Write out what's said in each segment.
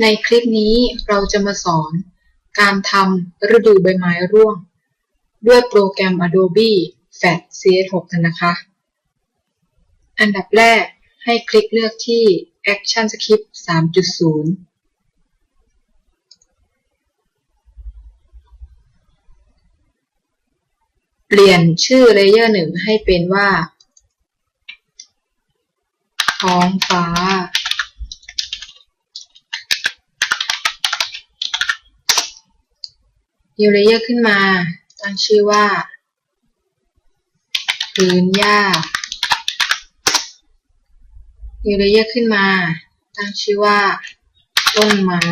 ในคลิปนี้เราจะมาสอน การทำฤดูใบไม้ร่วง ด้วยโปรแกรม Adobe Flash CS6 กันนะคะ อันดับแรกให้คลิกเลือกที่ Action Script 3.0 เปลี่ยนชื่อเลเยอร์หนึ่งให้เป็นว่า ท้องฟ้า นิวเลเยอร์ขึ้นมา ตั้งชื่อว่า พื้นหญ้านิวเลเยอร์ขึ้นมา ตั้งชื่อว่า ต้นไม้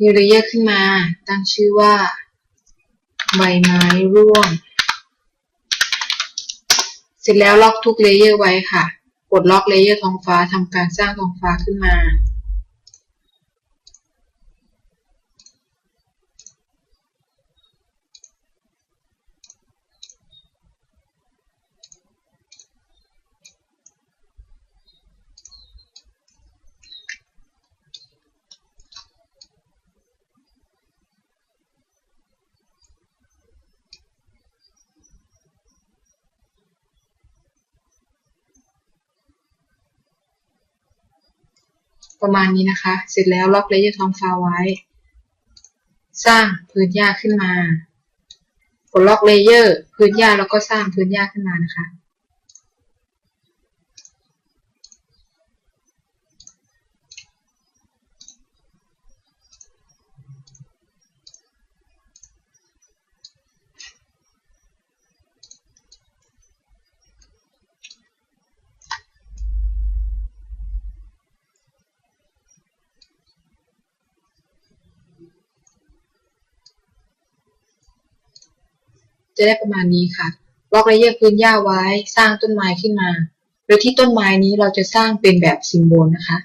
นิวเลเยอร์ขึ้นมา ตั้งชื่อว่า ใบไม้ร่วง เสร็จแล้วล็อกทุกเลเยอร์ไว้ค่ะ กดล็อกเลเยอร์ท้องฟ้าทำการสร้างท้องฟ้าขึ้นมา ประมาณนี้นะคะ เสร็จแล้วล็อกเลเยอร์ท้องฟ้าไว้ สร้างพื้นหญ้าขึ้นมากดล็อกเลเยอร์พื้นหญ้าแล้วก็สร้างพื้นหญ้าขึ้นมานะคะ จะได้ประมาณนี้ค่ะบล็อกเลเยอร์พื้นหญ้าไว้ สร้างต้นไม้ขึ้นมา โดยที่ต้นไม้นี้เราจะสร้างเป็นแบบซิมโบลนะคะ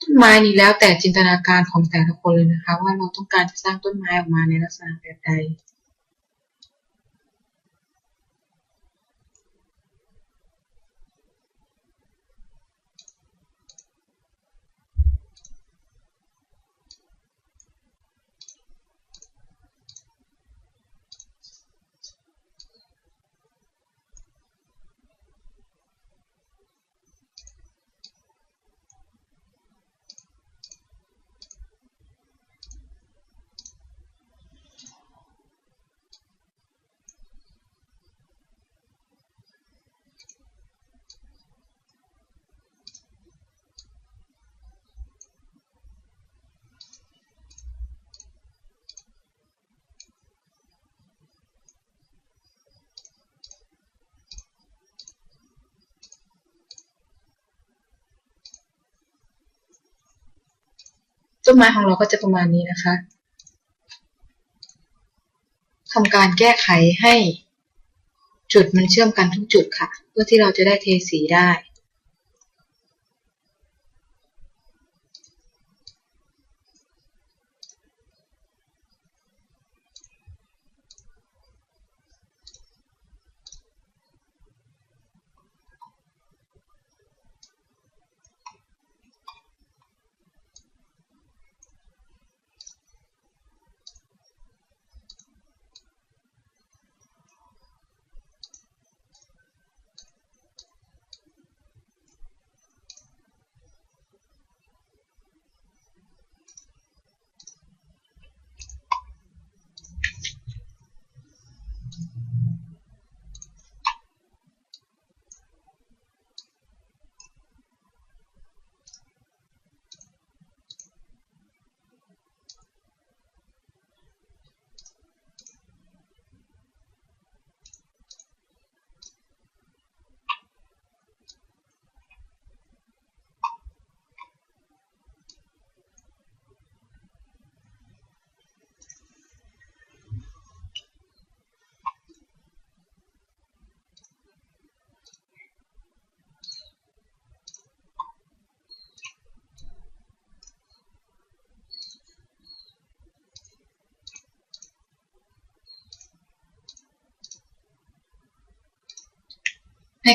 ต้น ไม้นี้แล้วแต่จินตนาการของแต่ละคนเลยนะคะ ว่าเราต้องการจะสร้างต้นไม้ออกมาในลักษณะแบบใด ต้นไม้ของเราก็จะประมาณนี้นะคะทำการแก้ไขให้จุดมันเชื่อมกันทุกจุดค่ะ เพื่อที่เราจะได้เทสีได้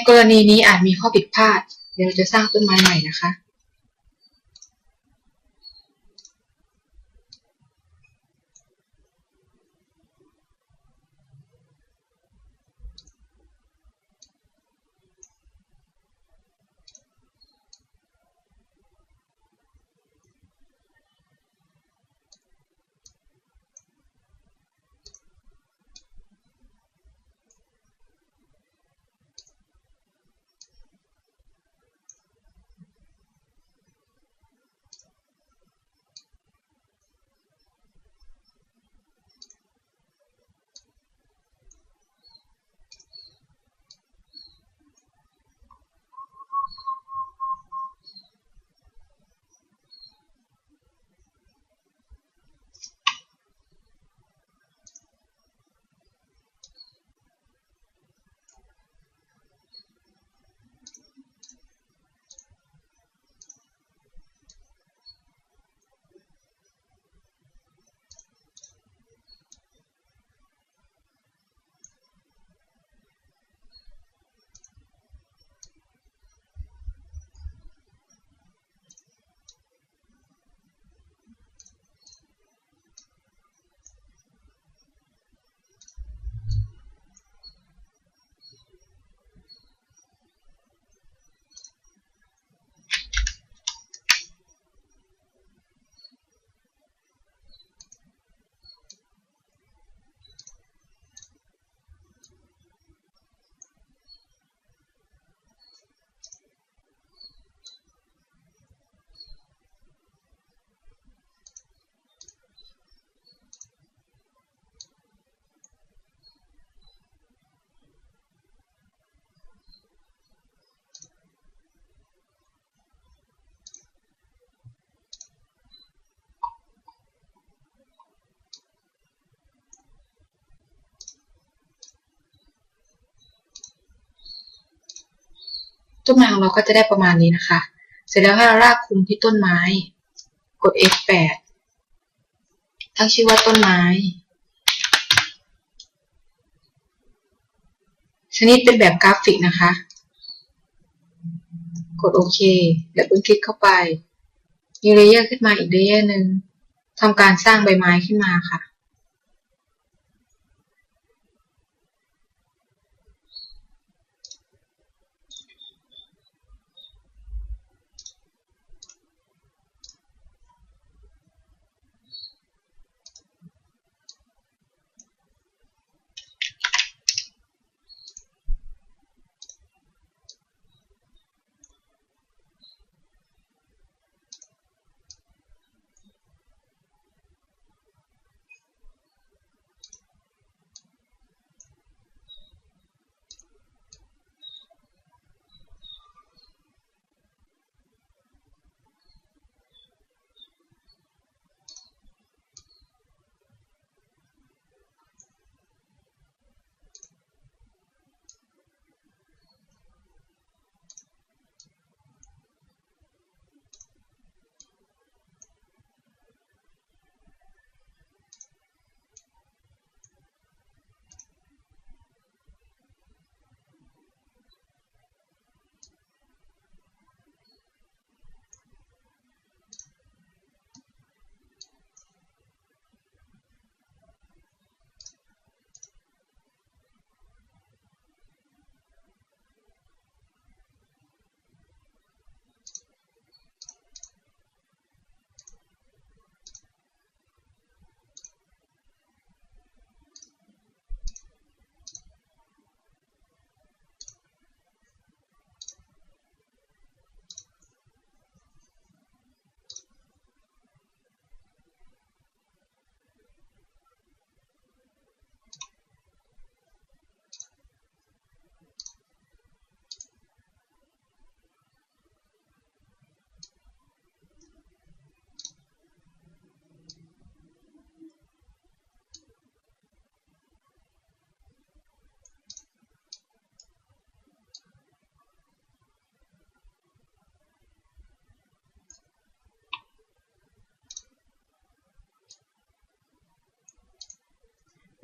กรณีนี้อาจมีข้อผิดพลาด เดี๋ยวเราจะสร้างต้นไม้ใหม่นะคะ ต้นไม้ของเราก็จะได้ประมาณนี้นะคะ เสร็จแล้วให้เราลากคลุมที่ต้นไม้ กด F8 ตั้งชื่อว่าต้นไม้ ชนิดเป็นแบบกราฟิกนะคะ กดโอเค แล้วเพิ่งคลิกเข้าไปมีเลเยอร์ขึ้นมาอีกเลเยอร์หนึ่งทำการสร้างใบไม้ขึ้นมาค่ะ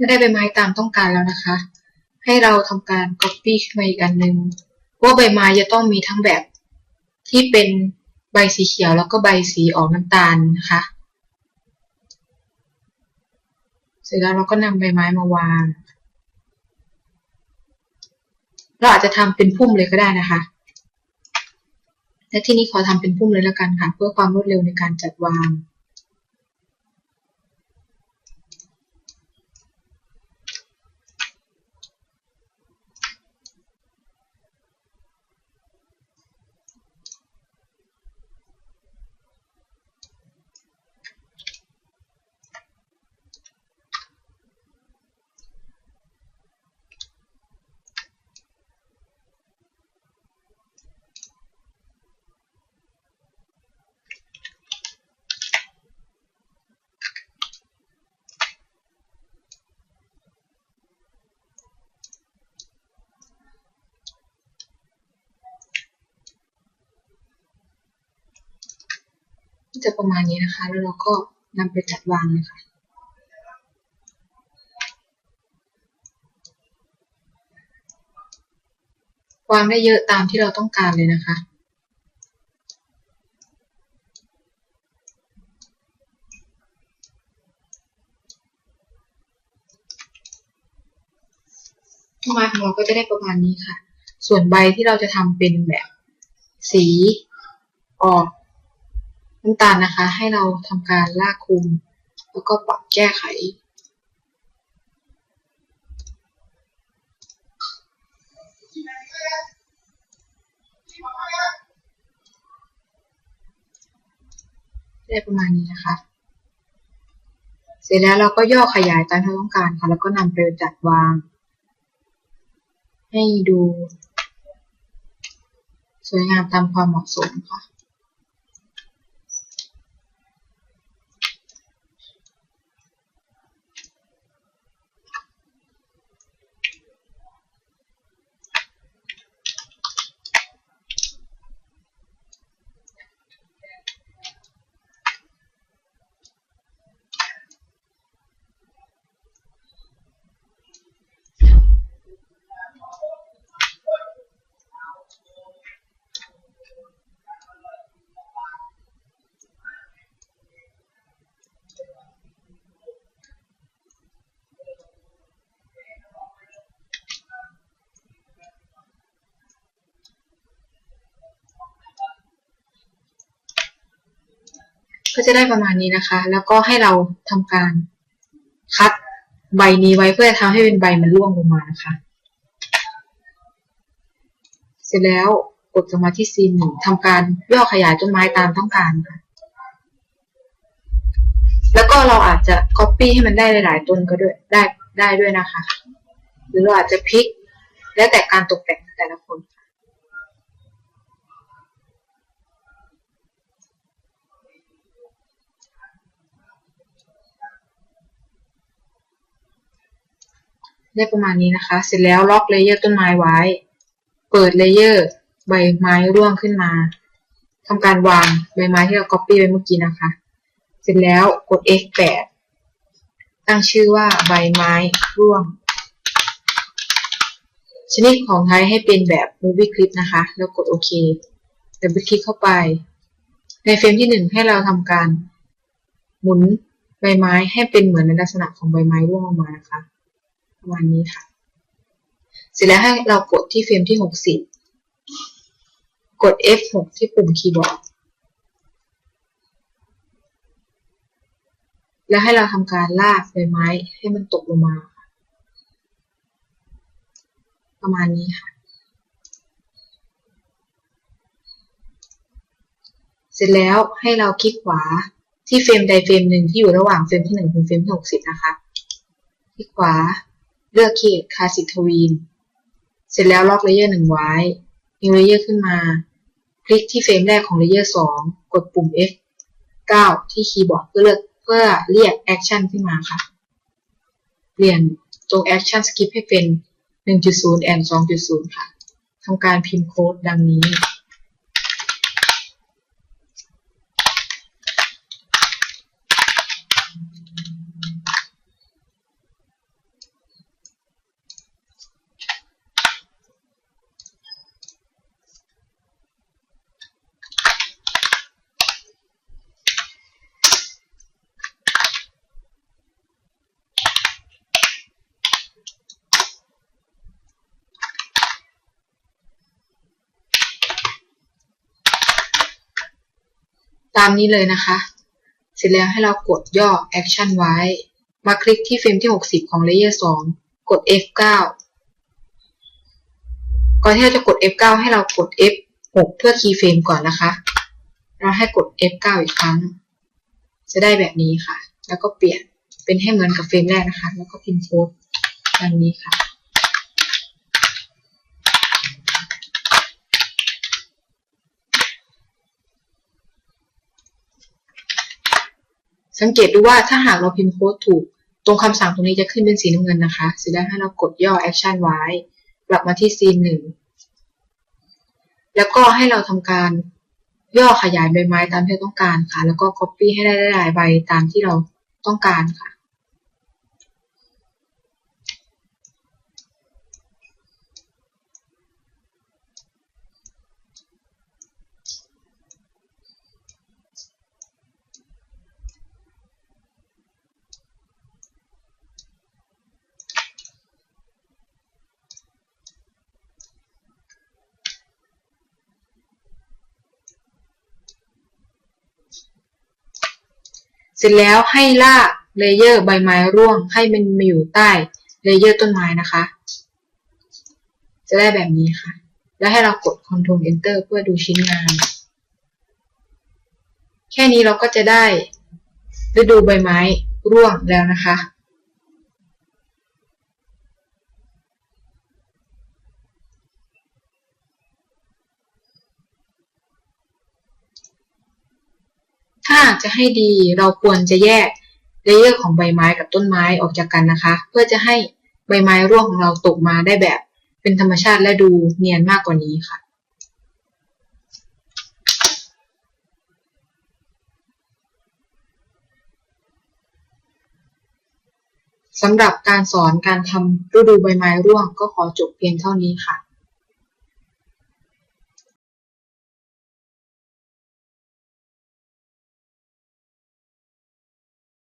เมื่อได้ใบไม้ตามต้องการแล้วนะคะ ให้เราทำการ copy ขึ้นมาอีกอันหนึ่งว่าใบไม้จะต้องมีทั้งแบบที่เป็นใบสีเขียวแล้วก็ใบสีออกน้ำตาลนะคะ เสร็จแล้วเราก็นำใบไม้มาวาง เราอาจจะทำเป็นพุ่มเลยก็ได้นะคะ และที่นี้ขอทำเป็นพุ่มเลยแล้วกันค่ะ เพื่อความรวดเร็วในการจัดวาง จะประมาณนี้นะคะ แล้วเราก็นำไปจัดวางเลยค่ะวางได้เยอะตามที่เราต้องการเลยนะคะ ต้นไม้ของเราก็จะได้ประมาณนี้ค่ะ ส่วนใบที่เราจะทำเป็นแบบสีออก น้ำตาลนะคะ ให้เราทำการลากคุม แล้วก็ปรับแก้ไข ได้ประมาณนี้นะคะ เสร็จแล้วเราก็ย่อขยายตามที่ต้องการค่ะ แล้วก็นำไปจัดวาง ให้ดู สวยงามตามความเหมาะสมค่ะ ก็จะได้ประมาณนี้นะคะ แล้วก็ให้เราทำการคัดใบนี้ไว้เพื่อจะทำให้เป็นใบมันร่วงลงมานะคะ เสร็จแล้วกดลงมาที่ซีนหนึ่งทำการย่อขยายต้นไม้ตามต้องการค่ะ แล้วก็เราอาจจะ copy ให้มันได้หลาย ๆ ต้นก็ด้วยได้ได้ด้วยนะคะ หรือเราอาจจะพลิก แล้วแต่การตกแต่งแต่ละคน ได้ประมาณนี้นะคะ เสร็จแล้วล็อกเลเยอร์ต้นไม้ไว้ เปิดเลเยอร์ใบไม้ร่วงขึ้นมาทำการวางใบไม้ที่เรา copy ไว้เมื่อกี้นะคะ เสร็จแล้วกด F8 ตั้งชื่อว่าใบไม้ร่วง ชนิดของไทยให้เป็นแบบ movie clip นะคะ แล้วกดโอเคดับเบิลคลิกเข้าไป ในเฟรมที่หนึ่งให้เราทำการหมุนใบไม้ให้เป็นเหมือนในลักษณะของใบไม้ร่วงลงมานะคะ ประมาณนี้ค่ะ เสร็จแล้วให้เรากดที่เฟรมที่ 60 กด F6 ที่ปุ่มคีย์บอร์ด แล้วให้เราทำการลากใบไม้ให้มันตกลงมา ประมาณนี้ค่ะ เสร็จแล้วให้เราคลิกขวาที่เฟรมใดเฟรมหนึ่งที่อยู่ระหว่างเฟรมที่หนึ่งถึงเฟรมที่หกสิบนะคะ คลิกขวา เลือกเขตคาสิทวีน เสร็จแล้วล็อกเลเยอร์หนึ่งไว้มีเลเยอร์ขึ้นมา คลิกที่เฟรมแรกของเลเยอร์สองกดปุ่ม F9 ที่คีย์บอร์ดเพื่อเลือกเพื่อเรียกแอคชั่นขึ้นมาค่ะ เปลี่ยนตรง Action Skip ให้เป็น 1.0 and 2.0 ค่ะ ทำการพิมพ์โค้ดดังนี้ ตามนี้เลยนะคะ เสร็จแล้วให้เรากดย่อ Action ไว้ มาคลิกที่เฟรมที่ 60 ของ Layer 2กด F9 ก่อนที่เราจะกด F9 ให้เรากด F6 เพื่อคีย์เฟรมก่อนนะคะ เราให้กด F9 อีกครั้ง จะได้แบบนี้ค่ะ แล้วก็เปลี่ยนเป็นให้เหมือนกับเฟรมแรกนะคะ แล้วก็พิมพ์โค้ดดังนี้ค่ะ สังเกตดูว่าถ้าหากเราพิมพ์โค้ดถูก ตรงคำสั่งตรงนี้จะขึ้นเป็นสีน้ำเงินนะคะเสร็จแล้ให้เรากดย่อ Action ไว้ กลับมาที่ซีนหนึ่งแล้วก็ให้เราทำการย่อขยายใบไม้ตามที่ต้องการค่ะ แล้วก็ Copy ให้ได้หลายใบตามที่เราต้องการค่ะ ร็จแล้วให้ลากเลเยอร์ใบไม้ร่วงให้มันมาอยู่ใต้เลเยอร์ต้นไม้นะคะ จะได้แบบนี้ค่ะ แล้วให้เรากด Ctrl Enter เพื่อดูชิ้นงาน แค่นี้เราก็จะได้ฤดูใบไม้ร่วงแล้วนะคะ ถ้าจะให้ดีเราควรจะแยกเลเยอร์ของใบไม้กับต้นไม้ออกจากกันนะคะ เพื่อจะให้ใบไม้ร่วงของเราตกมาได้แบบเป็นธรรมชาติและดูเนียนมากกว่านี้ค่ะสำหรับการสอนการทำฤดูใบไม้ร่วงก็ขอจบเพียงเท่านี้ค่ะ